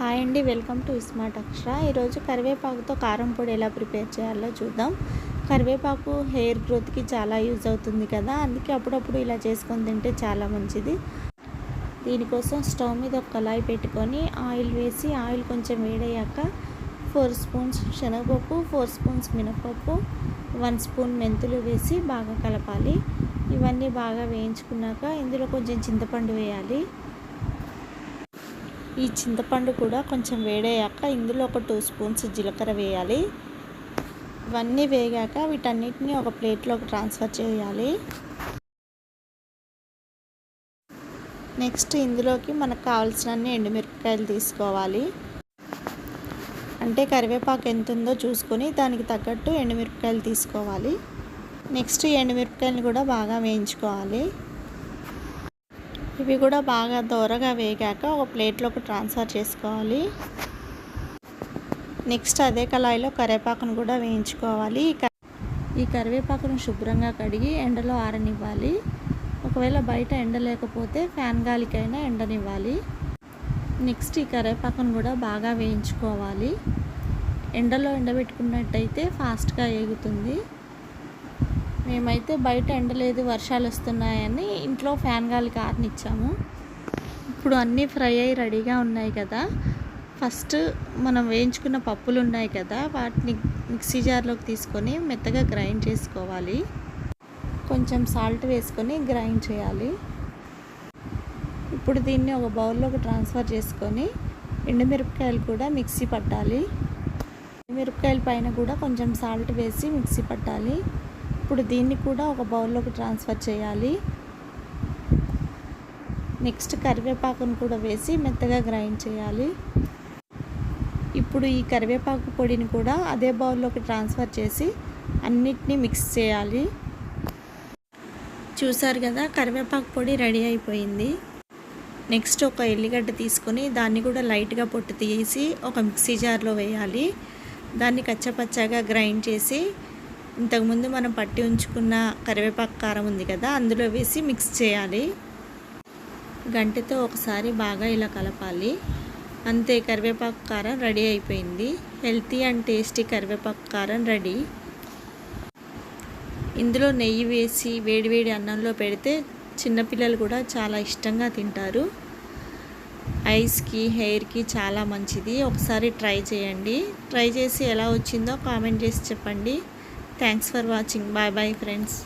Hi అండి welcome to smart అక్షర. ఈరోజు కరివేపాకుతో కారం పొడి ఎలా ప్రిపేర్ చేయాలో చూద్దాం. కరివేపాకు హెయిర్ గ్రోత్కి చాలా యూజ్ అవుతుంది కదా అందుకే అప్పుడప్పుడు ఇలా చేసుకొని తింటే చాలా మంచిది. దీనికోసం స్టవ్ మీద ఒక కళాయి పెట్టుకొని ఆయిల్ వేసి ఆయిల్ కొంచెం వేడయ్యాక ఫోర్ స్పూన్స్ శనగపప్పు ఫోర్ స్పూన్స్ మినపప్పు వన్ స్పూన్ మెంతులు వేసి బాగా కలపాలి. ఇవన్నీ బాగా వేయించుకున్నాక ఇందులో కొంచెం చింతపండు వేయాలి. ఈ చింతపండు కూడా కొంచెం వేడయ్యాక ఇందులో ఒక టూ స్పూన్స్ జీలకర్ర వేయాలి. ఇవన్నీ వేగాక వీటన్నిటిని ఒక ప్లేట్లోకి ట్రాన్స్ఫర్ చేయాలి. నెక్స్ట్ ఇందులోకి మనకు కావాల్సినన్ని ఎండుమిరపకాయలు తీసుకోవాలి. అంటే కరివేపాకు ఎంత ఉందో చూసుకొని దానికి తగ్గట్టు ఎండుమిరపకాయలు తీసుకోవాలి. నెక్స్ట్ ఎండుమిరపకాయలు కూడా బాగా వేయించుకోవాలి. ఇవి కూడా బాగా దోరగా వేగాక ఒక ప్లేట్లోకి ట్రాన్స్ఫర్ చేసుకోవాలి. నెక్స్ట్ అదే కళాయిలో కరివేపాకును కూడా వేయించుకోవాలి. ఈ కరివేపాకును శుభ్రంగా కడిగి ఎండలో ఆరనివ్వాలి. ఒకవేళ బయట ఎండ లేకపోతే ఫ్యాన్ గాలికైనా ఎండనివ్వాలి. నెక్స్ట్ ఈ కరివేపాకును కూడా బాగా వేయించుకోవాలి. ఎండలో ఎండబెట్టుకున్నట్టయితే ఫాస్ట్గా ఏగుతుంది. మేమైతే బయట ఎండలేదు వర్షాలు వస్తున్నాయని ఇంట్లో ఫ్యాన్ గాలి ఆరనిచ్చాము ఇప్పుడు అన్నీ ఫ్రై అయ్యి రెడీగా ఉన్నాయి కదా. ఫస్ట్ మనం వేయించుకున్న పప్పులు ఉన్నాయి కదా వాటిని మిక్సీ జార్లోకి తీసుకొని మెత్తగా గ్రైండ్ చేసుకోవాలి. కొంచెం సాల్ట్ వేసుకొని గ్రైండ్ చేయాలి. ఇప్పుడు దీన్ని ఒక బౌల్లోకి ట్రాన్స్ఫర్ చేసుకొని ఎండుమిరపకాయలు కూడా మిక్సీ పట్టాలి. మిరపకాయల పైన కూడా కొంచెం సాల్ట్ వేసి మిక్సీ పట్టాలి. ఇప్పుడు దీన్ని కూడా ఒక బౌల్లోకి ట్రాన్స్ఫర్ చేయాలి. నెక్స్ట్ కరివేపాకును కూడా వేసి మెత్తగా గ్రైండ్ చేయాలి. ఇప్పుడు ఈ కరివేపాకు పొడిని కూడా అదే బౌల్లోకి ట్రాన్స్ఫర్ చేసి అన్నిటినీ మిక్స్ చేయాలి. చూసారు కదా కరివేపాకు పొడి రెడీ అయిపోయింది. నెక్స్ట్ ఒక ఎల్లిగడ్డ తీసుకొని దాన్ని కూడా లైట్గా పొట్టు తీసి ఒక మిక్సీ జార్లో వేయాలి. దాన్ని కచ్చపచ్చగా గ్రైండ్ చేసి ఇంతకుముందు మనం పట్టి ఉంచుకున్న కరివేపాకు కారం ఉంది కదా అందులో వేసి మిక్స్ చేయాలి. గంటతో ఒకసారి బాగా ఇలా కలపాలి. అంతే కరివేపాకు కారం రెడీ అయిపోయింది. హెల్తీ అండ్ టేస్టీ కరివేపాకు కారం రెడీ. ఇందులో నెయ్యి వేసి వేడివేడి అన్నంలో పెడితే చిన్నపిల్లలు కూడా చాలా ఇష్టంగా తింటారు. ఐస్కి హెయిర్కి చాలా మంచిది. ఒకసారి ట్రై చేయండి. ట్రై చేసి ఎలా వచ్చిందో కామెంట్ చేసి చెప్పండి. thanks for watching bye bye friends